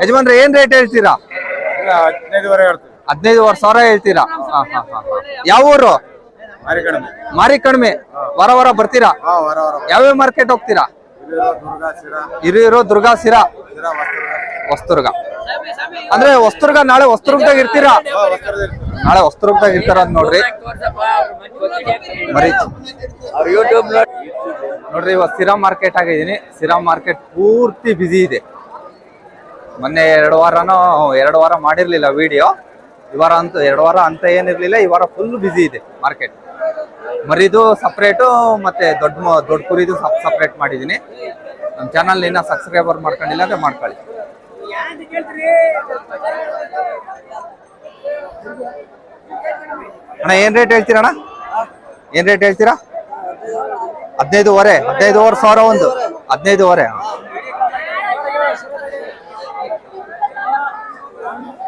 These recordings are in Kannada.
ಯಜಮಾನ್ರೆ ಏನ್ ರೇಟ್ ಹೇಳ್ತೀರಾ? ಹದಿನೈದುವರೆ ಸಾವಿರ ಹೇಳ್ತೀರಾ. ಯಾವ ಊರು? ಮಾರಿ ಕಡಿಮೆ. ವಾರ ವಾರ ಬರ್ತೀರಾ? ಹಾ ವರ ವರ ಯಾವ್ಯಾವ ಮಾರ್ಕೆಟ್ ಹೋಗ್ತೀರಾ? ಹಿರಿಯೂರು, ದುರ್ಗ ಸಿರಾ ವಸ್ತುರ್ಗ ಹೊಸ್ತುರ್ಗ ಅಂದ್ರೆ ವಸ್ತುರ್ಗ ನಾಳೆ ಹೊಸ್ತುರ್ಗದಾಗ ಇರ್ತೀರಾ? ನಾಳೆ ಹೊಸ್ತುರ್ಗದಾಗ ಇರ್ತಾರ ಅಂತ ನೋಡ್ರಿ. ಮರಿ. ನೋಡ್ರಿ ಇವತ್ತು ಸಿರಾ ಮಾರ್ಕೆಟ್ ಆಗಿದ್ದೀನಿ. ಸಿರಾ ಮಾರ್ಕೆಟ್ ಪೂರ್ತಿ ಬಿಸಿ ಇದೆ. ಮೊನ್ನೆ ಎರಡು ವಾರನೂ ಎರಡು ವಾರ ಮಾಡಿರ್ಲಿಲ್ಲ ವಿಡಿಯೋ ಈ ವಾರ ಅಂತೂ, ಎರಡು ವಾರ ಅಂತ ಏನಿರ್ಲಿಲ್ಲ, ಈ ವಾರ ಫುಲ್ ಬ್ಯುಸಿ ಇದೆ ಮಾರ್ಕೆಟ್ ಮರಿದು ಸಪ್ರೇಟು ಮತ್ತೆ ದೊಡ್ಡ ದೊಡ್ಡ ಕುರಿದು ಸಪ್ರೇಟ್ ಮಾಡಿದ್ದೀನಿ. ನಮ್ಮ ಚಾನಲ್ ಇನ್ನ ಸಬ್ಸ್ಕ್ರೈಬರ್ ಮಾಡ್ಕೊಂಡಿಲ್ಲ ಅಂದ್ರೆ ಮಾಡ್ಕೊಳ್ಳಿ. ಅಣ್ಣ, ಏನ್ ರೇಟ್ ಹೇಳ್ತೀರಣ ಏನ್ ರೇಟ್ ಹೇಳ್ತೀರಾ? ಹದಿನೈದುವರೆ ಹದಿನೈದುವರೆ ಸಾವಿರ ಒಂದು. ಹದಿನೈದುವರೆ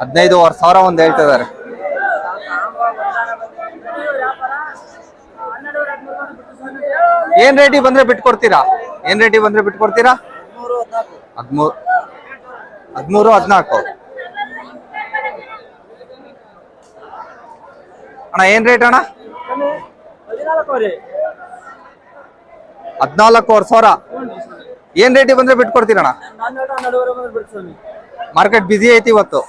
ಹದಿನೈದುವರೆ ಸಾವಿರ ಒಂದು ಹೇಳ್ತಾ ಇದಾರೆ ಏನ್ ರೇಟಿಗೆ ಬಂದ್ರೆ ಬಿಟ್ಕೊಡ್ತೀರಾ? ಏನ್ ರೇಟಿಗೆ ಬಂದ್ರೆ ಬಿಟ್ಕೊಡ್ತೀರಾ? ಹದಿಮೂರು ಹದಿಮೂರು ಹದಿನಾಲ್ಕು. ಅಣ್ಣ ಏನ್ ರೇಟ್ ಅಣ್ಣ? ಹದಿನಾಲ್ಕೂವರೆ ಸಾವಿರ. ಏನ್ ರೇಟಿಗೆ ಬಂದ್ರೆ ಬಿಟ್ಕೊಡ್ತೀರಣ್ಣ ಮಾರ್ಕೆಟ್ ಬಿಸಿ ಐತಿ ಇವತ್ತು.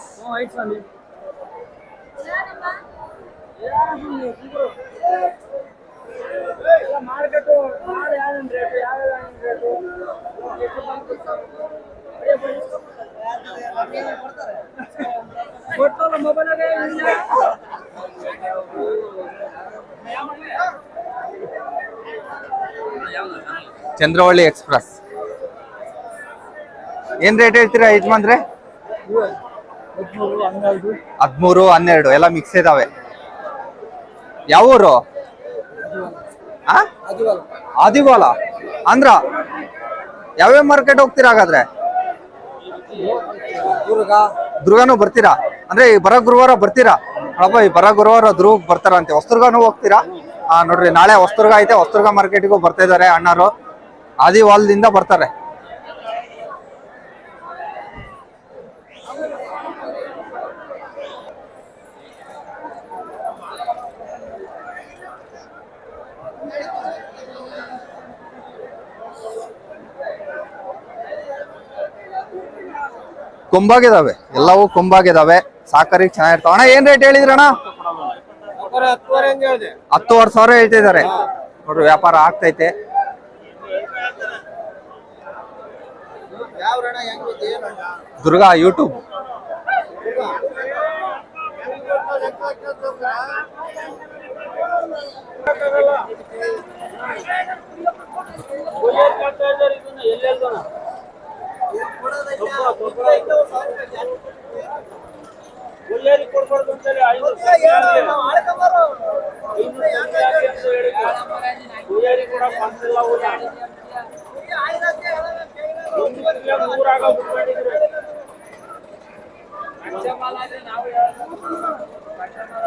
ಚಂದ್ರವಳ್ಳಿ ಎಕ್ಸ್ಪ್ರೆಸ್. ಏನ್ ರೇಟ್ ಹೇಳ್ತೀರಾ ಯಜಮಾನ್ರೆ? ಹದ್ಮೂರು ಹನ್ನೆರಡು. ಎಲ್ಲ ಮಿಕ್ಸ್ ಇದಾವೆ. ಯಾವ ಊರು? ಆ? ಆದಿವಾಲ. ಅಂದ್ರ ಯಾವ್ಯಾವ ಮಾರ್ಕೆಟ್ ಹೋಗ್ತೀರಾ ಹಾಗಾದ್ರೆ? ದುರ್ಗಾನು ಬರ್ತೀರಾ? ಅಂದ್ರೆ ಈ ಬರ ಗುರುವಾರ ಬರ್ತೀರಾ? ಅಪ್ಪ ಈ ಬರ ಗುರುವಾರ ಬರ್ತಾರ ಬರ್ತಾರಂತೆ. ಹೊಸ್ತುರ್ಗಾನು ಹೋಗ್ತೀರಾ? ಆ ನೋಡ್ರಿ ನಾಳೆ ಹೊಸ್ತುರ್ಗ ಐತೆ. ಹೊಸ್ತುರ್ಗ ಮಾರ್ಕೆಟಿಗೂ ಬರ್ತಾ ಇದಾರೆ ಅಣ್ಣರು. ಆದಿವಾಲದಿಂದ ಬರ್ತಾರೆ. ಕೊಂಬಾಗಿದಾವೆ. ಎಲ್ಲವೂ ಕೊಂಬಾಗಿದಾವೆ. ಸಾಕರಿ ಚೆನ್ನಾಗಿರ್ತಾವ. ಅಣ್ಣ, ಏನ್ ರೇಟ್ ಹೇಳಿದ್ರಣ್ಣ ಹತ್ತುವರೆ ಸಾವಿರ ಹೇಳ್ತಿದ್ದಾರೆ. ನೋಡ್ರಿ, ವ್ಯಾಪಾರ ಆಗ್ತೈತೆ. ದುರ್ಗಾ ಯೂಟ್ಯೂಬ್ ಹೆಂಗ್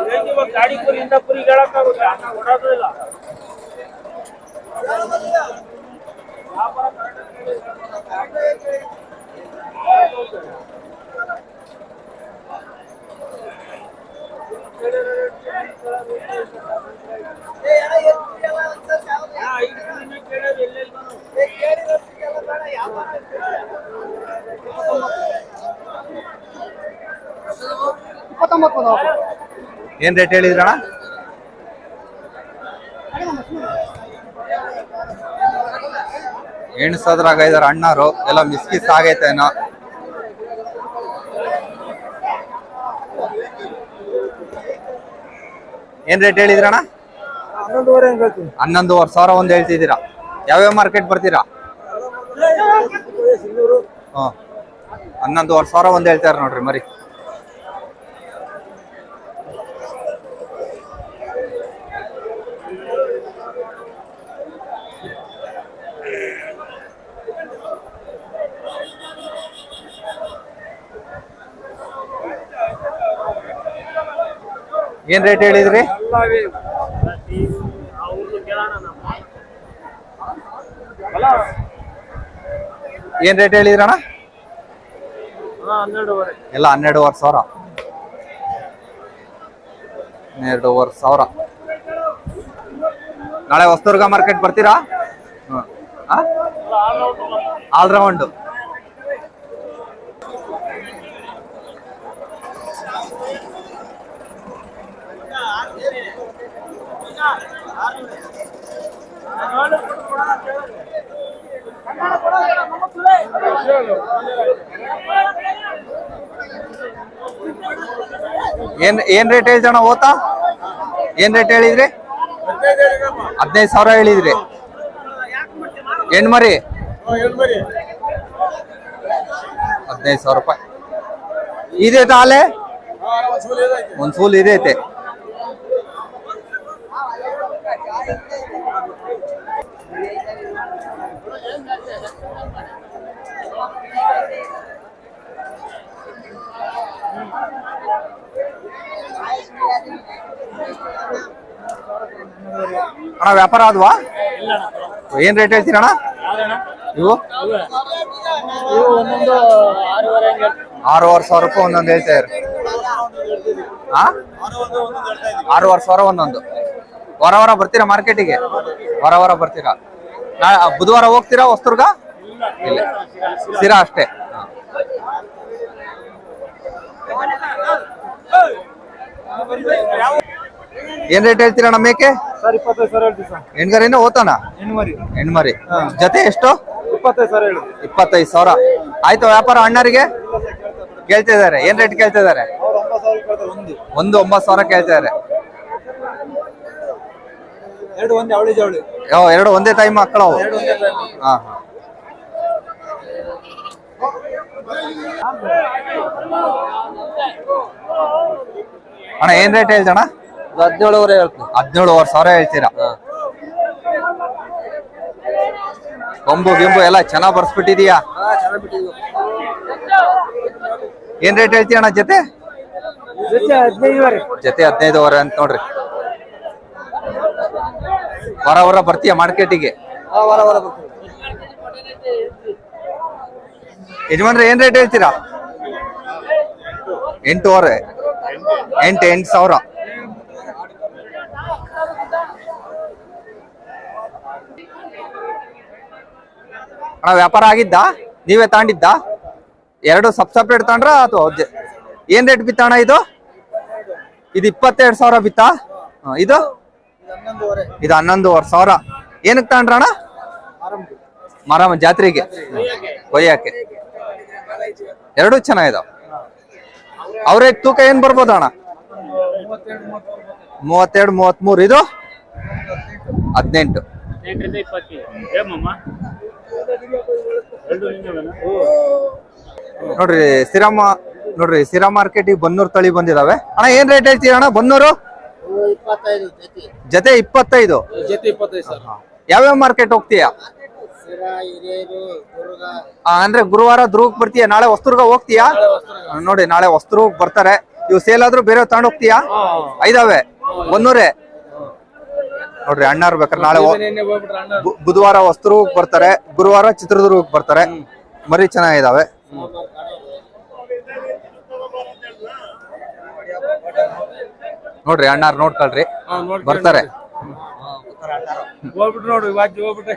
ಯೂಟ್ಯೂಬ್ ಗಾಡಿ ಕುರಿಯಿಂದ ಕುರಿ ಹೇಳಕ್ಕಾಗುತ್ತೆ ಅನ್ನ ಕೊಡೋದು ಇಲ್ಲ. ಎಲ್ಲೆಲ್ಲಿ ಏನ್ ರೇಟ್ ಹೇಳಿದ್ರಣ್ಣ? ಎಣ್ಸೋದ್ರಾಗ ಇದಾರ ಅಣ್ಣರು ಎಲ್ಲ ಮಿಸ್ಕಿಸ್ ಆಗೈತೆ ಏನೋ ರೇಟ್ ಹೇಳಿದ್ರಣ್ಣ? ಹನ್ನೊಂದುವರೆ ಸಾವಿರ ಒಂದು ಹೇಳ್ತಿದ್ದೀರಾ? ಯಾವ್ಯಾವ ಮಾರ್ಕೆಟ್ ಬರ್ತೀರಾ? ಹನ್ನೊಂದುವರೆ ಸಾವಿರ ಒಂದು ಹೇಳ್ತಾರೆ ನೋಡ್ರಿ ಮರಿ. ಏನ್ ರೇಟ್ ಹೇಳಿದ್ರಿ? ಏನ್ ರೇಟ್ ಹೇಳಿದ್ರಣ್ಣ ಎಲ್ಲ ಹನ್ನೆರಡುವರೆ ಸಾವಿರ. ಹನ್ನೆರಡುವರೆ ಸಾವಿರ. ನಾಳೆ ಹೊಸದುರ್ಗ ಮಾರ್ಕೆಟ್ ಬರ್ತೀರಾ? ಆಲ್ರೌಂಡ್ ಏನ್ ಏನ್ ರೇಟ್ ಹೇಳ್ತಣ್ಣ ಓತಾ? ಏನ್ ರೇಟ್ ಹೇಳಿದ್ರಿ? ಹದಿನೈದು ಸಾವಿರ ಹೇಳಿದ್ರಿ. ಹೆಣ್ಮರಿ? ಹದಿನೈದು ಸಾವಿರ ರೂಪಾಯಿ. ಇದೈತ ಆಲೆ ಒಂದ್ ಫೂಲ್ ಇದೈತೆ. ಅಣ್ಣ, ವ್ಯಾಪಾರ ಆದ್ವಾ? ಏನ್ ರೇಟ್ ಹೇಳ್ತೀರಣ್ಣ ಇವು? ಆರೂವರೆ ಸಾವಿರ ರೂಪಾಯಿ ಒಂದೊಂದು ಹೇಳ್ತಾ ಇರಿ. ಆರೂವರೆ ಸಾವಿರ ಒಂದೊಂದು. ವಾರ ವಾರ ಬರ್ತೀರಾ ಮಾರ್ಕೆಟಿಗೆ? ವಾರ ವಾರ ಬರ್ತೀರಾ? ಬುಧವಾರ ಹೋಗ್ತೀರಾ ಹೊಸ್ತುರ್ಗ ಇಲ್ಲ. ಸಿರಾ ಅಷ್ಟೇ. ಏನ್ ರೇಟ್ ಹೇಳ್ತೀರಣ್ಣ ಮೇಕೆ? ಹೆಣ್ಗರೇನೋ ಓತಾನ? ಹೆಣ್ಮರಿ. ಜೊತೆ ಎಷ್ಟು? ಇಪ್ಪತ್ತೈದು ಸಾವಿರ ಆಯ್ತು ವ್ಯಾಪಾರ ಅಣ್ಣರಿಗೆ? ಕೇಳ್ತಾ ಇದಾರೆ ಏನ್ ರೇಟ್ ಕೇಳ್ತಾ ಇದಾರೆ ಅವ್ರು ಒಂಬತ್ತು ಒಂದು. ಒಂಬತ್ತು ಸಾವಿರ ಕೇಳ್ತಾ ಇದಾರೆ ಎರಡು ಒಂದೇ ಅವಳಿ ಜವಳಿ. ಯಾವ ಎರಡು ಒಂದೇ ಟೈಮ್ ಮಕ್ಕಳು ಎರಡು ಒಂದೇ ಟೈಮ್ ಹಾ ಹಾ. ಅಣ್ಣ ಏನ್ ರೇಟ್ ಹೇಳ್ತಣ್ಣ ಹದಿನೇಳುವರೆ ಹೇಳ್ತೀನಿ. ಹದಿನೇಳುವರೆ ಸಾವಿರ ಹೇಳ್ತೀರಾ? ಕೊಂಬು ಗಿಂಬು ಎಲ್ಲ ಚೆನ್ನಾಗ್ ಬರ್ಸ್ಬಿಟ್ಟಿದೀಯಾ? ಹಾ ಚೆನ್ನಾಗಿ ಬಿಟ್ಟಿದ್ವಿ. ಏನ್ ರೇಟ್ ಹೇಳ್ತೀಯ ಅಣ್ಣ ಜೊತೆ? ಜೊತೆ ಹದಿನೈದುವರೆ. ಜೊತೆ ಹದಿನೈದುವರೆ ಅಂತ ನೋಡ್ರಿ. ವಾರ ವಾರ ಬರ್ತೀಯ ಮಾರ್ಕೆಟಿಗೆ? ಹಾ ವಾರ ವಾರ ಬರ್ತೀವಿ. ಯಜಮಾನ್ರೆ ಏನ್ ರೇಟ್ ಹೇಳ್ತೀರಾ? ಎಂಟೂವರೆ ಎಂಟು ಎಂಟು ಸಾವಿರ. ಅಣ್ಣ ವ್ಯಾಪಾರ ಆಗಿದ್ದ? ನೀವೇ ತಾಂಡಿದ್ದ ಎರಡು ಸಬ್ ಸಪ್ರೇಟ್ ತಾಂಡ್ರ ಅಥವಾ ಏನ್ ರೇಟ್ ಬಿತ್ತ ಅಣ್ಣ ಇದು? ಇದು ಇಪ್ಪತ್ತೆರಡು ಸಾವಿರ ಬಿತ್ತಾ? ಇದು? ಇದು ಹನ್ನೊಂದುವರೆ ಸಾವಿರ. ಏನಕ್ಕೆ ತಗೊಂಡ್ರಣ ಮರಮ ಜಾತ್ರೆಗೆ? ಕೊಯ್ಯಕ್ಕೆ ಎರಡೂ ಚೆನ್ನಾಗಿದಾವ. ಅವ್ರೇ ತೂಕ ಏನ್ ಬರ್ಬೋದು ಅಣ್ಣ? ಮೂವತ್ತೆರಡು ಮೂವತ್ಮೂರು. ಇದು? ಹದಿನೆಂಟು. ನೋಡ್ರಿ ಸಿರಮ್ಮ ನೋಡ್ರಿ ಸಿರಾ ಮಾರ್ಕೆಟಿಗೆ ಬನ್ನೂರು ತಳಿ ಬಂದಿದಾವೆ. ಅಣ್ಣ ಏನ್ ರೇಟ್ ಹೇಳ್ತೀರ ಅಣ್ಣ ಬನ್ನೂರು? ಜೊತೆ. ಜೊತೆ ಇಪ್ಪತ್ತೈದು? ಜೊತೆ ಇಪ್ಪತ್ತೈದು ಸರ್. ಯಾವ್ಯಾವ ಮಾರ್ಕೆಟ್ ಹೋಗ್ತೀಯಾ? ಅಂದ್ರೆ ಗುರುವಾರ ದುರ್ಗ ಬರ್ತೀಯ ನಾಳೆ ವಸ್ತುರ್ಗ ಹೋಗ್ತೀಯಾ? ನೋಡಿ ನಾಳೆ ವಸ್ತು ಬರ್ತಾರೆ. ಇವ್ ಸೇಲ್ ಆದ್ರೂ ಬೇರೆ ತಗೊಂಡ್ ಹೋಗ್ತೀಯಾ? ಐದಾವೆ? ಒಂದೂರೇ ನೋಡ್ರಿ ಅಣ್ಣಾರ್ ಬೇಕಾರೆ ನಾಳೆ ಅಣ್ಣ ಬುಧವಾರ ವಸ್ತ್ರಕ್ಕೆ ಬರ್ತಾರೆ ಗುರುವಾರ ಚಿತ್ರದುರ್ಗಕ್ಕೆ ಬರ್ತಾರೆ. ಮರಿ ಚೆನ್ನಾಗಿದಾವೆ. ನೋಡ್ರಿ ಅಣ್ಣಾರ್ ನೋಡ್ಕೊಳ್ರಿ. ಬರ್ತಾರೆ. ಹೋಗ್ಬಿಟ್ರು ನೋಡ್ರಿ ಹೋಗ್ಬಿಟ್ರೆ.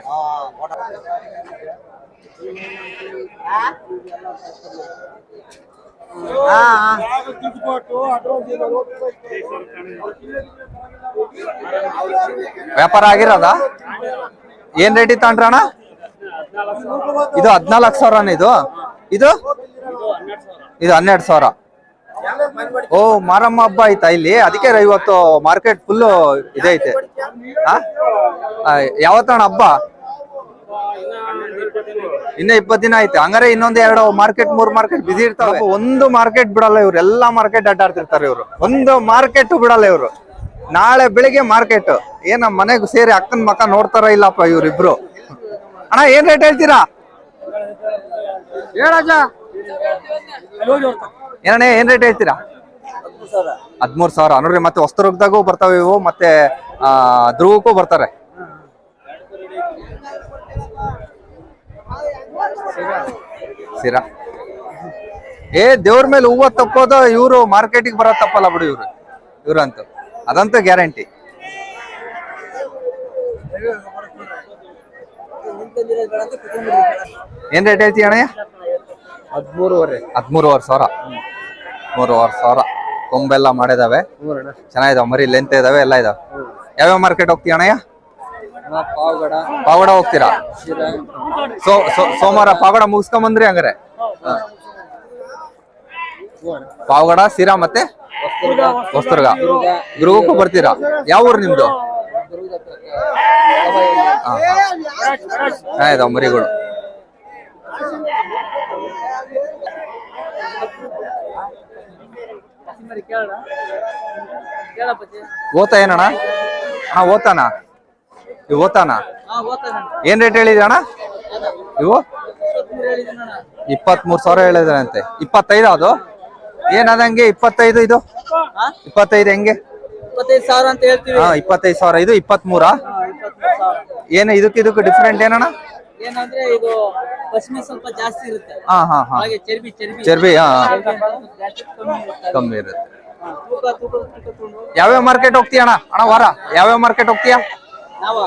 ವ್ಯಾಪಾರ ಆಗಿರೋದ? ಏನ್ ರೇಟ್ ಇತ್ತು ಅಣ್ಣ? ಇದು ಹದಿನಾಲ್ಕು ಸಾವಿರನ ಇದು? ಇದು? ಇದು ಹನ್ನೆರಡು ಸಾವಿರ. ಓ ಮಾರಮ್ಮ ಹಬ್ಬ ಆಯ್ತಾ ಇಲ್ಲಿ? ಅದಕ್ಕೆ ಇವತ್ತು ಮಾರ್ಕೆಟ್ ಫುಲ್ ಇದೈತೆ ಯಾವತ್ತಣ್ಣ ಹಬ್ಬ? ಇನ್ನ ಇಪ್ಪತ್ತು ದಿನ ಐತೆ ಹಂಗಾರೆ ಇನ್ನೊಂದ್ ಎರಡು ಮಾರ್ಕೆಟ್ ಮೂರ್ ಮಾರ್ಕೆಟ್ ಬಿಸಿ ಇರ್ತಾವೆ. ಒಂದು ಮಾರ್ಕೆಟ್ ಬಿಡಲ್ಲ ಇವ್ರು. ಎಲ್ಲಾ ಮಾರ್ಕೆಟ್ ಅಡ್ಡಾಡ್ತಿರ್ತಾರೆ ಇವ್ರು. ಒಂದು ಮಾರ್ಕೆಟ್ ಬಿಡಲ್ಲ ಇವ್ರು. ನಾಳೆ ಬೆಳಿಗ್ಗೆ ಮಾರ್ಕೆಟ್ ಏನ ಮನೆಗೆ ಸೇರಿ ಅಕ್ಕನ ಮಕ್ಕ ನೋಡ್ತಾರ ಇಲ್ಲಪ್ಪ ಇವ್ರಿಬ್ರು. ಅಣ್ಣ ಏನ್ ರೇಟ್ ಹೇಳ್ತೀರಾ? ಹೇಳಜ್ಜ. ಏನಣ್ಣ, ಏನ್ ರೇಟ್ ಹೇಳ್ತೀರಾ? ಹದ್ಮೂರ್ ಸಾವಿರ. ನೋಡ್ರಿ, ಮತ್ತೆ ಹೊಸ್ತುರ್ಗದಾಗೂ ಬರ್ತಾವೆ ಇವು, ಮತ್ತೆ ಧ್ರುವಕ್ಕೂ ಬರ್ತಾರೆ. ಸಿರಾ ಏ, ದೇವ್ರ ಮೇಲೆ ಹೂವ ತಪ್ಪೋದ, ಇವರು ಮಾರ್ಕೆಟಿಗೆ ಬರೋ ತಪ್ಪಲ್ಲ ಬಿಡು ಇವ್ರು. ಇವ್ರಂತೂ. ಅದಂತೂ ಗ್ಯಾರಂಟಿ ಏನ್ ರೇಟ್ ಹೇಳ್ತೀಯ ಅಣ್ಣಯ್ಯ? ಹದಿಮೂರುವರೆ. ಹದಿಮೂರುವರೆ ಸಾವಿರ. ಮೂರುವರೆ ಸಾವಿರ. ಕೊಂಬೆಲ್ಲ ಮಾಡಿದಾವೆ. ಚೆನ್ನಾಗಿದಾವೆ. ಮರಿ ಲೆಂತ್ ಇದಾವೆ ಎಲ್ಲ ಇದಾವೆ. ಯಾವ್ಯಾವ ಮಾರ್ಕೆಟ್ ಹೋಗ್ತೀಯ ಅಣ್ಣಯ್ಯ? ಪಾವಗಡ. ಪಾವಡ ಹೋಗ್ತೀರಾ? ಸೋ ಸೋಮವಾರ ಪಾವಡ ಮುಗಿಸ್ಕೊಂಡ್ ಬಂದ್ರಿ ಹಂಗಾರೆ. ಪಾವಗಡ ಸಿರಾ ಮತ್ತೆ ಹೊಸ್ತುರ್ಗ ದುರ್ಗಕ್ಕೂ ಬರ್ತೀರಾ? ಯಾವ ಊರು ನಿಮ್ದು? ಹಾ, ಹಾ. ಚೆನ್ನಾಗಿದಾವ ಮರಿಗಳು. ಓತಾ ಏನಣ್ಣ? ಹಾ ಓತಾನ ಇವು ಓತಾನ ಏನ್ ರೇಟ್ ಹೇಳಿದಣ ಇವು? ಇಪ್ಪತ್ಮೂರು ಸಾವಿರ ಹೇಳಿದ್ರಂತೆ ಇಪ್ಪತ್ತೈದ ಅದು? ಏನದಂಗೆ ಇಪ್ಪತ್ತೈದು ಇದು? ಇಪ್ಪತ್ತೈದು ಹೆಂಗೆ? ಇಪ್ಪತ್ತೈದು ಸಾವಿರ ಅಂತ ಹೇಳ್ತೀವಿ. ಹಾ ಇಪ್ಪತ್ತೈದು ಸಾವಿರ. ಇದು ಇಪ್ಪತ್ಮೂರ? ಸಾವಿರ. ಏನು ಇದಕ್ಕೆ ಇದಕ್ಕೆ ಡಿಫ್ರೆಂಟ್ ಏನಣ್ಣ? ಏನಂದ್ರೆ ಇದು ಪಶ್ಮಿ ಸ್ವಲ್ಪ ಜಾಸ್ತಿ ಇರುತ್ತೆ. ಹಾ ಹಾ ಹಾ. ಹಾಗೆ ಚರ್ಬಿ ಚರ್ಬಿ. ಚರ್ಬಿ ಹಾ. ಕಮ್ಮಿ ಇರುತ್ತೆ. ಕಮ್ಮಿ ಇರುತ್ತೆ. ತೂಕ ತೂಕ ತೂಕ ತಗೊಂಡು ಯಾವ್ಯಾವ ಮಾರ್ಕೆಟ್ ಹೋಗ್ತೀಯ ಅಣ್ಣ? ಅಣ್ಣ ವಾರ ಯಾವ್ಯಾವ ಮಾರ್ಕೆಟ್ ಹೋಗ್ತೀಯ? ನಾವ.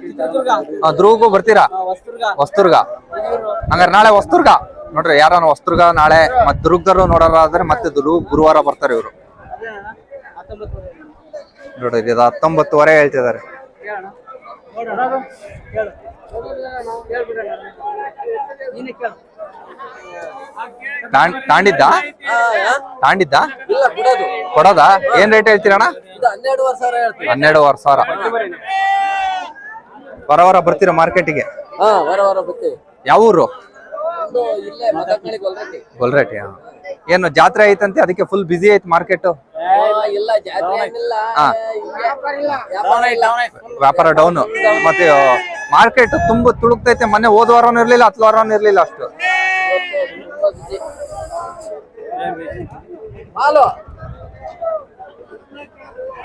ಚಿತ್ರದುರ್ಗ. ಆ, ಧ್ರುವಕ್ಕೂ ಬರ್ತೀರಾ? ವಸ್ತುರ್ಗ ಹೊಸದುರ್ಗ. ಹಿರಿಯೂರು ಹಂಗಾರೆ ನಾಳೆ ವಸ್ತುರ್ಗ ನೋಡ್ರಿ ಯಾರನ್ನ ವಸ್ತುರ್ಗ ನಾಳೆ ಮತ್ತೆ ದುರ್ಗದವರು ನೋಡೋರಾದ್ರೆ ಮತ್ತೆ ದುರ್ಗ ಗುರುವಾರ ಬರ್ತಾರೆ ಇವರು. ನೋಡ್ರಿ ಇದು ಹತ್ತೊಂಬತ್ತುವರೆ ಹೇಳ್ತಿದ್ದಾರೆ. ನೋಡೋಣ. ತಾಂಡಿದ್ದ? ತಾಂಡಿದ್ದ? ಕೊಡೋದ. ಏನ್ ರೇಟ್ ಹೇಳ್ತೀರಣ್ಣ? ಹನ್ನೆರಡುವರೆ ಸಾವಿರ ವಾರ ವಾರ ಬರ್ತೀರಾ ಮಾರ್ಕೆಟಿಗೆ? ಯಾವ ಊರು ಗೊಲ್ರಟ್ಟಿ. ಏನು ಜಾತ್ರೆ ಐತಂತೆ? ಅದಕ್ಕೆ ಫುಲ್ ಬಿಸಿ ಐತ್ ಮಾರ್ಕೆಟ್? ಇಲ್ಲ ಜಾತ್ರೆ ಏನಿಲ್ಲ. ಹಾ. ವ್ಯಾಪಾರ ಇಲ್ಲ. ವ್ಯಾಪಾರ ಇಲ್ಲ ವ್ಯಾಪಾರ ಡೌನ್. ಮತ್ತೆ ಮಾರ್ಕೆಟ್ ತುಂಬಾ ತುಳುಕ್ತೈತೆ. ಮೊನ್ನೆ ಹೋದ ವಾರನೂ ಇರ್ಲಿಲ್ಲ ಹತ್ತು ವಾರನೂ ಇರ್ಲಿಲ್ಲ ಅಷ್ಟು. ಹಾಲು ನಿಜವಾಗಿ ಹತ್ತುವರೆ ಹೇಳಿರೋದು ಹತ್ತುವರೆ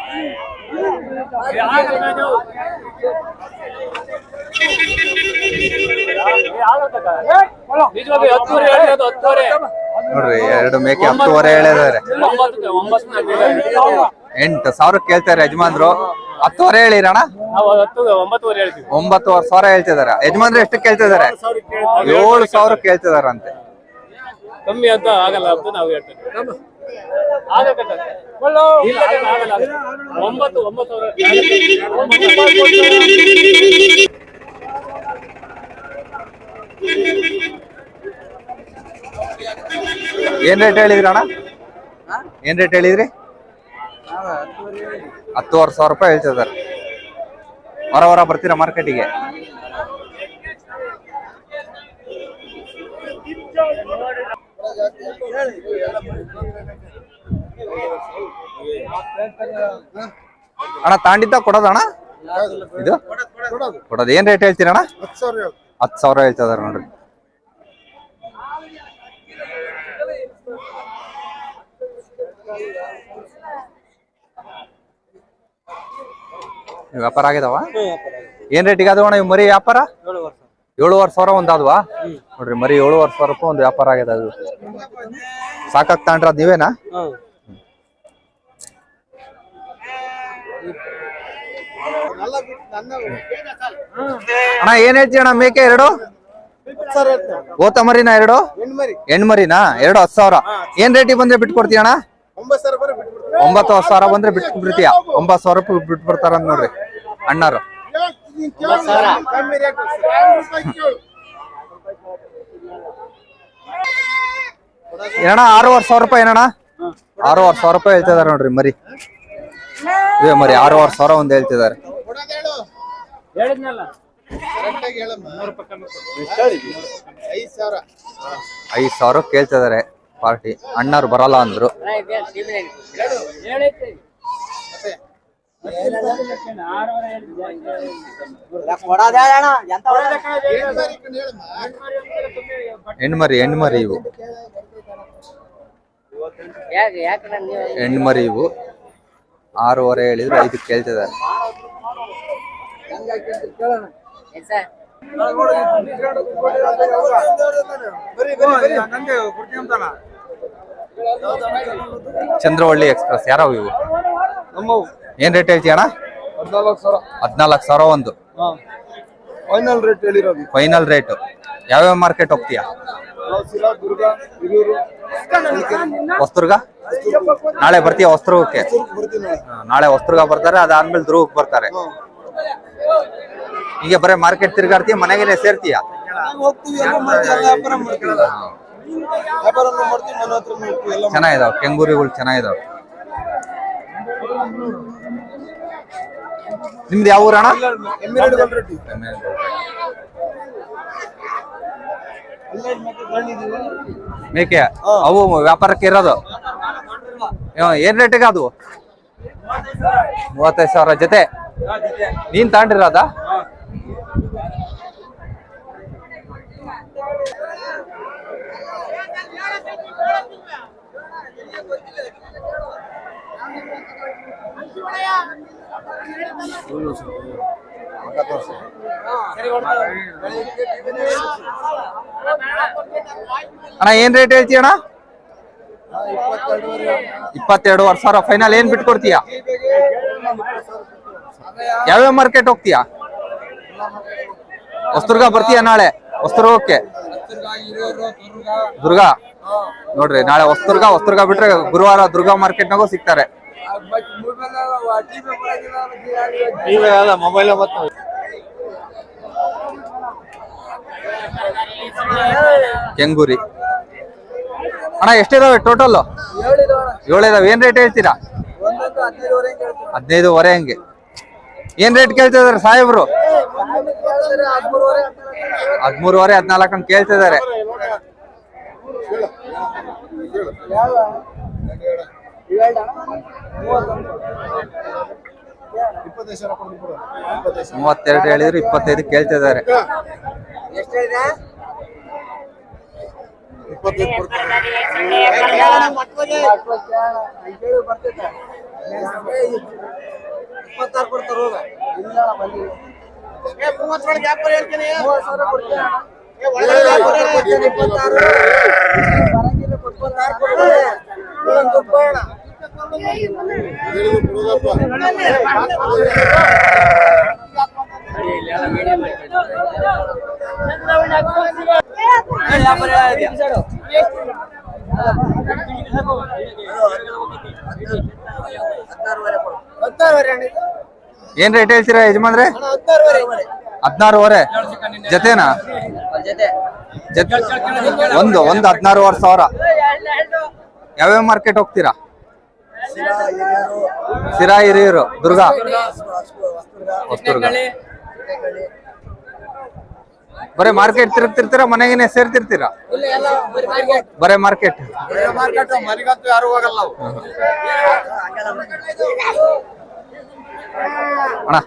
ನೋಡ್ರಿ ಎರಡು ಮೇಕೆ ಹತ್ತುವರೆ ಹೇಳಿದಾರೆ. ಎಂಟು ಸಾವಿರ ಕೇಳ್ತಾರೆ ಯಜಮಾನ್ರು. ಹತ್ತುವರೆ ಹೇಳಿರಣ ಒಂಬತ್ತುವರೆ ಸಾವಿರ ಹೇಳ್ತಿದಾರೆ ಯಜಮಾನ್ರು ಎಷ್ಟು ಕೇಳ್ತಿದಾರೆ ಏಳು ಸಾವಿರ ಕೇಳ್ತಿದಾರಂತೆ ಕಮ್ಮಿ ಅಂತ ಆಗಲ್ಲ ಅಂತ ನಾವು ಹೇಳ್ತೇವೆ. ಒಂಬತ್ತು ಒಂಬತ್ತು ಏನ್ ರೇಟ್ ಹೇಳಿದ್ರಿ ಅಣ್ಣ? ಏನ್ ರೇಟ್ ಹೇಳಿದ್ರಿ? ಹತ್ತುವರೆ ಸಾವಿರ ರೂಪಾಯಿ ಹೇಳ್ತಿದಾರೆ ಹೊರ ಹೊರ ಬರ್ತೀರಾ ಮಾರ್ಕೆಟಿಗೆ? ಅಣ್ಣ, ತಾಂಡಿದ್ದ ಕೊಡೋದ ಅಣ್ಣ? ಇದು? ಕೊಡೋದು. ಏನ್ ರೇಟ್ ಹೇಳ್ತೀರಣ್ಣ? ಹತ್ತು ಸಾವಿರ ಹೇಳ್ತದ ನೋಡ್ರಿ. ವ್ಯಾಪಾರ ಆಗಿದಾವ? ಏನ್ ರೇಟಿಗೆ ಅದಾವಣ ಇವ್ ಮರಿ ವ್ಯಾಪಾರ? ಏಳುವರೆ ಸಾವಿರ ಒಂದಾದ್ವಾ ನೋಡ್ರಿ ಮರಿ ಏಳುವರೆ ಸಾವಿರ ರೂಪಾಯಿ ಒಂದು ವ್ಯಾಪಾರ ಆಗ್ಯದ ಅದು. ಸಾಕಾಗ್ ತಾಂಡ್ರ ನೀವೇನಾ? ಅಣ್ಣ ಏನ್ ಹೇಳ್ತೀಯ ಅಣ್ಣ ಮೇಕೆ ಎರಡು? ಓತ ಮರಿನ ಎರಡು? ಹೆಣ್ಮರಿನಾ? ಎರಡು ಹತ್ತು ಸಾವಿರ. ಏನ್ ರೇಟಿಗೆ ಬಂದ್ರೆ ಬಿಟ್ಕೊಡ್ತೀಯ ಅಣ್ಣ ಒಂಬತ್ತು ಸಾವಿರ ಬಂದ್ರೆ ಬಿಟ್ಟು ಬಿಡ್ತೀಯ ಒಂಬತ್ತು ಸಾವಿರ ರೂಪಾಯಿ ಬಿಟ್ಟು ಬಿಡ್ತಾರ ನೋಡ್ರಿ ಅಣ್ಣಾರು. ಏನಣ್ಣ, ಆರೂವರೆ ಸಾವಿರ ರೂಪಾಯಿ ಏನಣ್ಣ? ಆರೂವರೆ ಸಾವಿರ ರೂಪಾಯಿ ಹೇಳ್ತಿದಾರೆ ನೋಡ್ರಿ, ಮರಿ. ಇವೇ ಮರಿ, ಆರೂವರೆ ಸಾವಿರ ಒಂದು ಹೇಳಿದ್ನಲ್ಲ ಐದ್ ಸಾವಿರ ಕೇಳ್ತಿದಾರೆ ಪಾರ್ಟಿ. ಅಣ್ಣವ್ರು ಬರಲ್ಲ ಅಂದ್ರು. ಹೆಣ್ಮರಿ ಹೆಣ್ಮರಿ ಇವು. ಹೆಣ್ಮರಿ ಇವು. ಆರೂವರೆ ಹೇಳಿದ್ರೆ ಐದು ಕೇಳ್ತಿದಾರೆ ಚಂದ್ರವಳ್ಳಿ ಎಕ್ಸ್ಪ್ರೆಸ್. ಯಾರವು ಇವು? ನಮ್ಮವು. ಏನ್ ರೇಟ್ ಹೇಳ್ತೀಯ ಅಣ್ಣ? ಹದಿನಾಲ್ಕು ಸಾವಿರ. ಹದ್ನಾಲ್ಕು ಸಾವಿರ ಒಂದು. ಫೈನಲ್ ರೇಟ್ ಹೇಳಿರೋದು. ಫೈನಲ್ ರೇಟ್ ಯಾವ್ಯಾವ ಮಾರ್ಕೆಟ್ ಹೋಗ್ತೀಯಾ? ಹೊಸ್ತುರ್ಗ ನಾಳೆ ಬರ್ತೀಯ ಹೊಸ್ತುರ್ಗಕ್ಕೆ ನಾಳೆ. ಹೊಸ್ತುರ್ಗ ಬರ್ತಾರೆ ಅದಾದ್ಮೇಲೆ ದುರ್ಗಕ್ಕೆ ಬರ್ತಾರೆ. ಈಗ ಬರೀ ಮಾರ್ಕೆಟ್ ತಿರ್ಗಾಡ್ತೀಯ ಮನೆಗೇನೆ ಸೇರ್ತೀಯ? ಚೆನ್ನಾಗಿದಾವ್ ಕೆಂಗೂರಿಗಳು ಚೆನ್ನಾಗಿದಾವ್. ನಿಮ್ದು ಯಾವ ಊರಣ ಮೇಕೆ. ಅವು ವ್ಯಾಪಾರಕ್ಕೆ ಇರೋದು? ಏನ್ ರೇಟಿಗೆ ಅದು? ಮೂವತ್ತೈದು ಸಾವಿರ ಜೊತೆ. ನೀನ್ ತಗೊಂಡಿರೋದ? ಅಣ್ಣ, ಏನ್ ರೇಟ್ ಹೇಳ್ತೀಯ ಅಣ್ಣ ಇಪ್ಪತ್ತೆರಡುವರೆ ಸಾವಿರ ಫೈನಲ್ ಏನ್ ಬಿಟ್ಕೊಡ್ತೀಯ? ಯಾವ್ಯಾವ ಮಾರ್ಕೆಟ್ ಹೋಗ್ತೀಯ? ಹೊಸದುರ್ಗ ಬರ್ತೀಯ ನಾಳೆ? ಹೊಸದುರ್ಗಕ್ಕೆ? ದುರ್ಗಾ? ನೋಡ್ರಿ, ನಾಳೆ ಹೊಸದುರ್ಗ ಹೊಸದುರ್ಗ ಬಿಟ್ರೆ ಗುರುವಾರ ದುರ್ಗಾ ಮಾರ್ಕೆಟ್ನಾಗೂ ಸಿಗ್ತಾರೆ. ಮೊಬೈಲ್ ಕೆಂಗೂರಿ. ಅಣ್ಣ ಎಷ್ಟಿದಾವೆ ಟೋಟಲ್ ಏಳು ಇದಾವೆ ಏನ್ ರೇಟ್ ಹೇಳ್ತೀರಾ? ಹದಿನೈದುವರೆ ಹಂಗೆ ಏನ್ ರೇಟ್ ಕೇಳ್ತಿದಾರೆ ಸಾಹೇಬ್ರು? ಹದ್ಮೂರುವರೆ ಹದ್ನಾಲ್ಕು ಹಂಗೆ ಸಾವಿರ ಸಾವಿರ ಮೂವತ್ತೆರಡು ಹೇಳಿದ್ರು ಇಪ್ಪತ್ತೈದು ಇಪ್ಪತ್ತೈದು ಕೊಡ್ತಾರೆ ಇಪ್ಪತ್ತಾರು ಕೊಡ್ತಾರೆ ಹೋಗ ಏನ್ ರೇಟ್ ಹೇಳ್ತೀರಾ ಯಜಮಾನ್ರೆ? ಹದಿನಾರೂವರೆ. ಜೊತೆನಾ? ಜೊತೆ ಒಂದು ಒಂದು ಹದಿನಾರೂವರೆ ಸಾವಿರ. ಯಾವ್ಯಾವ ಮಾರ್ಕೆಟ್ ಹೋಗ್ತೀರಾ? ಸಿರಾ ಹಿರಿಯರು ದುರ್ಗಾ. ಹೊಸದುರ್ಗ ಬರೀ ಮಾರ್ಕೆಟ್ ತಿರುಗ್ತಿರ್ತೀರಾ ಮನೆಗೇನೆ ಸೇರ್ತಿರ್ತೀರಾ? ಬರೇ ಮಾರ್ಕೆಟ್ ಯಾರು ಹೋಗಲ್ಲ ಅಣ್ಣ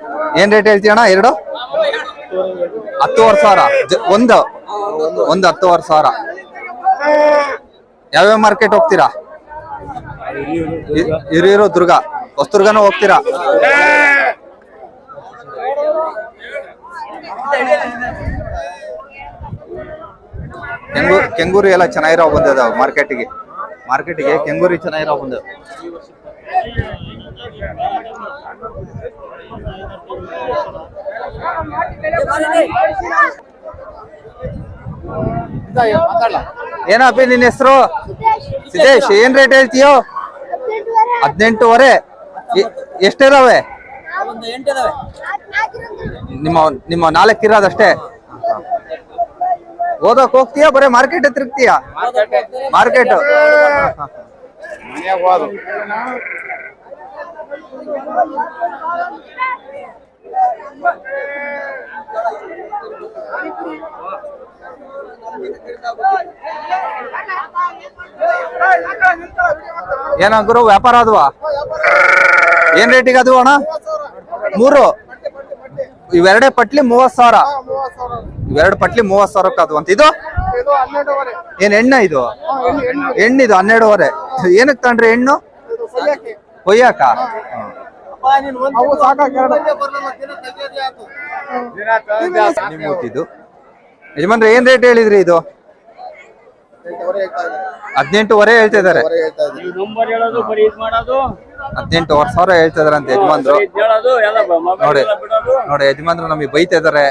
ಏನ್ ರೇಟ್ ಹೇಳ್ತೀಯ ಅಣ್ಣ ಎರಡು? ಹತ್ತುವರೆ ಸಾವಿರ. ಒಂದು? ಒಂದು ಹತ್ತುವರೆ ಸಾವಿರ. ಯಾವ್ಯಾವ ಮಾರ್ಕೆಟ್ ಹೋಗ್ತೀರಾ? ಹಿರಿಯೂರು ದುರ್ಗ. ಹೊಸದುರ್ಗನೂ ಹೋಗ್ತೀರಾ? ಕೆಂಗೂರು ಕೆಂಗೂರಿ ಎಲ್ಲ ಚೆನ್ನಾಗಿರೋ ಬಂದದ ಮಾರ್ಕೆಟಿಗೆ. ಮಾರ್ಕೆಟಿಗೆ ಕೆಂಗೂರಿ ಚೆನ್ನಾಗಿರೋ ಬಂದ. ಏನಪ್ಪಿ ನಿನ್ನ ಹೆಸರು? ಸಿದ್ದೇಶ್. ಏನ್ ರೇಟ್ ಹೇಳ್ತೀಯೋ? ಹದಿನೆಂಟುವರೆ. ಎಷ್ಟಿದಾವೆ? ನಿಮ್ಮ ನಿಮ್ಮ ನಾಲ್ಕು ಇರೋದಷ್ಟೇ ಓದಕ್ ಹೋಗ್ತೀಯಾ? ಬರೀ ಮಾರ್ಕೆಟ್ ತಿರುಗ್ತೀಯಾ ಮಾರ್ಕೆಟ್. ಏನ ಗುರು ವ್ಯಾಪಾರ ಅದ್ವಾ ಏನ್ ರೇಟಿಗೆ ಅದು ಅಣ್ಣ? ಮೂರು? ಇವೆರಡೇ ಪಟ್ಲಿ ಮೂವತ್ ಸಾವಿರ. ಇವೆರಡು ಪಟ್ಲಿ ಮೂವತ್ ಸಾವಿರಕ್ಕೆ ಅದು ಅಂತ ಇದು? ಏನ್ ಎಣ್ಣ ಇದು? ಹೆಣ್ಣಿದು ಹನ್ನೆರಡುವರೆ. ಏನಕ್ಕೆ ತಗೊಂಡ್ರಿ ಹೆಣ್ಣು ಕೊಯ್ಯಾಕ ಅವು ಸಾಕಾಗಿ ಎರಡು ನಿಮ್ಮೂತಿದು ಯಜಮಾನ್ರೆ ಏನ್ ರೇಟ್ ಹೇಳಿದ್ರಿ ಇದು? ಹದಿನೆಂಟುವರೆ ಹೇಳ್ತಾ ಇದಾರೆ ಹದಿನೆಂಟು ಸಾವಿರ ಹೇಳ್ತಾ ಇದಾರೆ ಅಂತ ಯಜಮಾನ್ರು ಇದ್ ಹೇಳೋದು ಎಲ್ಲ ಮೊಬೈಲ್ ನೋಡಿ ನೋಡಿ ಯಜಮಾನ್ರು ನಮಗೆ ಬೈತಾ ಇದಾರೆ?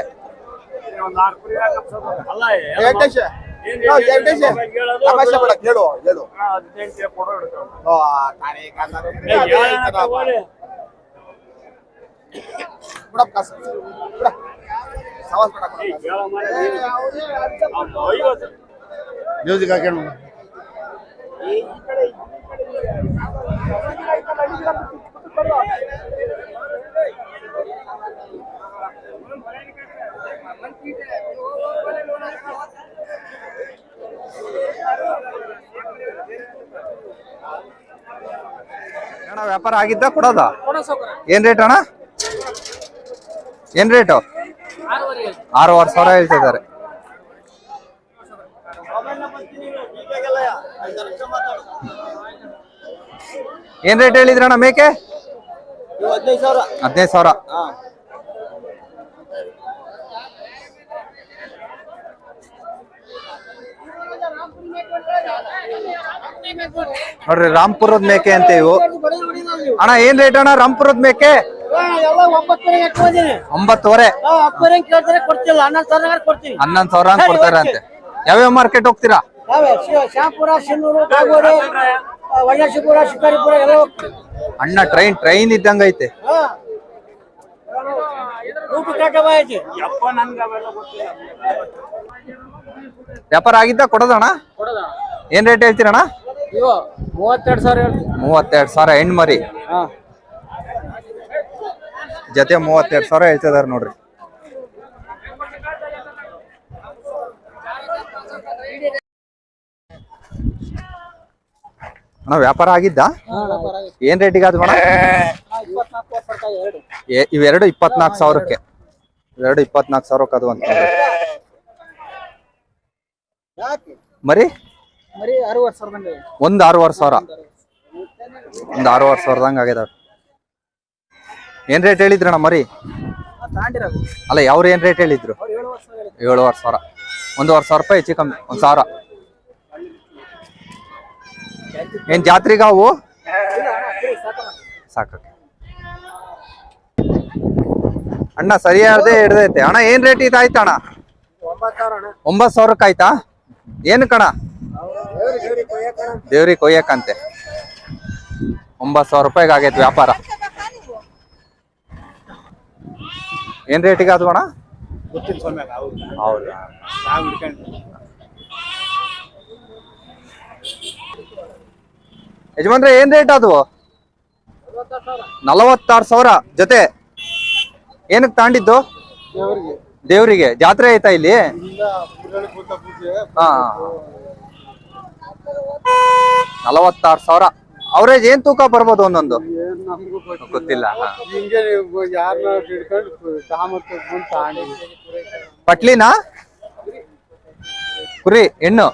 ಬಿಡಪ್ಪ ಮ್ಯೂಸಿಕ್ ಅಣ್ಣ ವ್ಯಾಪಾರ ಆಗಿದ್ದ ಕೊಡೋದ? ಏನ್ ರೇಟ್ ಅಣ್ಣ? ಏನ್ ರೇಟು ಆರೂವರೆ ಸಾವಿರ ಹೇಳ್ತಾ ಇದಾರೆ ಏನ್ ರೇಟ್ ಹೇಳಿದ್ರಣ್ಣ ಮೇಕೆ? ಹದಿನೈದು ಸಾವಿರ. ನೋಡ್ರಿ, ರಾಮ್ಪುರದ ಮೇಕೆ ಅಂತ ಇವು. ಅಣ್ಣ, ಏನ್ ರೇಟ್ ಅಣ್ಣ, ರಾಮ್ಪುರದ ಮೇಕೆ? ಒಂಬತ್ತುವರೆ ಕೊಡ್ತಿಲ್ಲ. ಹನ್ನೊಂದು ಸಾವಿರ ಕೊಡ್ತೀನಿ. ಹನ್ನೊಂದು ಸಾವಿರ ಹಂಗ್ ಕೊಡ್ತಾರೆ ಅಂತೆ. ಯಾವ್ಯಾವ ಮಾರ್ಕೆಟ್ ಹೋಗ್ತೀರಾ? ಶಾಪುರ ಒಳ್ಳಶಿಪುರ ಶಿಕಾರಿಪುರ ಎಲ್ಲ ಹೋಗ್ತೀವಿ. ಅಣ್ಣ ಟ್ರೈನ್ ಟ್ರೈನ್ ಇದ್ದಂಗ ಐತೆ. ವ್ಯಾಪಾರ ಆಗಿದ್ದ? ಕೊಡೋದಣ್ಣ? ಕೊಡೋದ ಏನ್ ರೇಟ್ ಹೇಳ್ತೀರಣ್ಣ? ಮೂವತ್ತೆರಡು ಸಾವಿರ ಹೇಳ್ತೀವಿ. ಮೂವತ್ತೆರಡು ಸಾವಿರ ಹೆಣ್ಮರಿ. ಮರಿ ಹಾ. ಜೊತೆ ಮೂವತ್ತೆರಡು ಸಾವಿರ ಹೇಳ್ತಿದಾರೆ ನೋಡ್ರಿ. ಅಣ್ಣ ವ್ಯಾಪಾರ ಆಗಿದ್ದ? ಏನ್ ರೇಟಿಗೆ ಆದ್ ಇವೆರಡು ಇಪ್ಪತ್ನಾಲ್ಕು ಸಾವಿರಕ್ಕೆ. ಇವೆರಡು ಇಪ್ಪತ್ನಾಲ್ಕು ಸಾವಿರಕ್ಕೆ ಅದು ಅಂತ ಮರಿ? ಒಂದ್ ಆರೂವರೆ ಸಾವಿರ. ಒಂದ್ ಆರೂವರೆ ಸಾವಿರದಂಗ ಆಗ್ಯದ ಏನ್ ರೇಟ್ ಹೇಳಿದ್ರಣ್ಣ ಮರಿ? ಅಲ್ಲ, ಯಾವ್ರು ಏನ್ ರೇಟ್ ಹೇಳಿದ್ರು? ಹೇಳಿದ್ರು ಏಳುವರೆ ಸಾವಿರ. ಒಂದೂವರೆ ಸಾವಿರ ರೂಪಾಯಿ ಹೆಚ್ಚು ಕಮ್ಮಿ, ಒಂದ್ ಸಾವಿರ. ಏನ್ ಜಾತ್ರೆಗ ಅವು ಸಾಕಕ್ಕೆ. ಅಣ್ಣ, ಸರಿಯಾದ ಹಿಡ್ದೈತೆ. ಅಣ್ಣ, ಏನ್ ರೇಟ್ ಒಂಬತ್ತು ಸಾವಿರ ಅಣ್ಣ? ಒಂಬತ್ ಸಾವಿರಕ್ಕೆ ಆಯ್ತಾ? ಏನು ಕಣ? ದೇವ್ರಿಗೆ ಕೊಯ್ಯಕ್ಕಂತೆ. ಒಂಬತ್ತು ಸಾವಿರ ರೂಪಾಯಿಗೆ ಆಗೈತೆ ವ್ಯಾಪಾರ. ಏನ್ ರೇಟಿಗೆ ಅದು ಅಣ್ಣ? ಗೊತ್ತಿಲ್ಲ ಸ್ವಾಮಿ ನಾವು ಹೌದಾ. ನಾವು ಹಿಡ್ಕೊಂಡು. ಯಜಮಾನ್ರೆ ಏನ್ ರೇಟ್ ಅದು? ನಲವತ್ತಾರು ಸಾವಿರ ಜೊತೆ. ಏನಕ್ಕೆ ತಾಂಡಿದ್ದು? ದೇವರಿಗೆ. ಜಾತ್ರೆ ಆಯ್ತಾ ಇಲ್ಲಿ? ಹಾ. ನಲವತ್ತಾರು ಸಾವಿರ. ಅವರೇಜ್ ಏನ್ ತೂಕ ಬರ್ಬೋದು ಒಂದೊಂದು? ಗೊತ್ತಿಲ್ಲ. ಹಿಂಗೆ ಯಾರನ್ನ ಹಿಡ್ಕೊಂಡು ತಾಂಡಿ ಪಟ್ಲಿನಾ? ಕುರಿ ಹೆಣ್ಣು?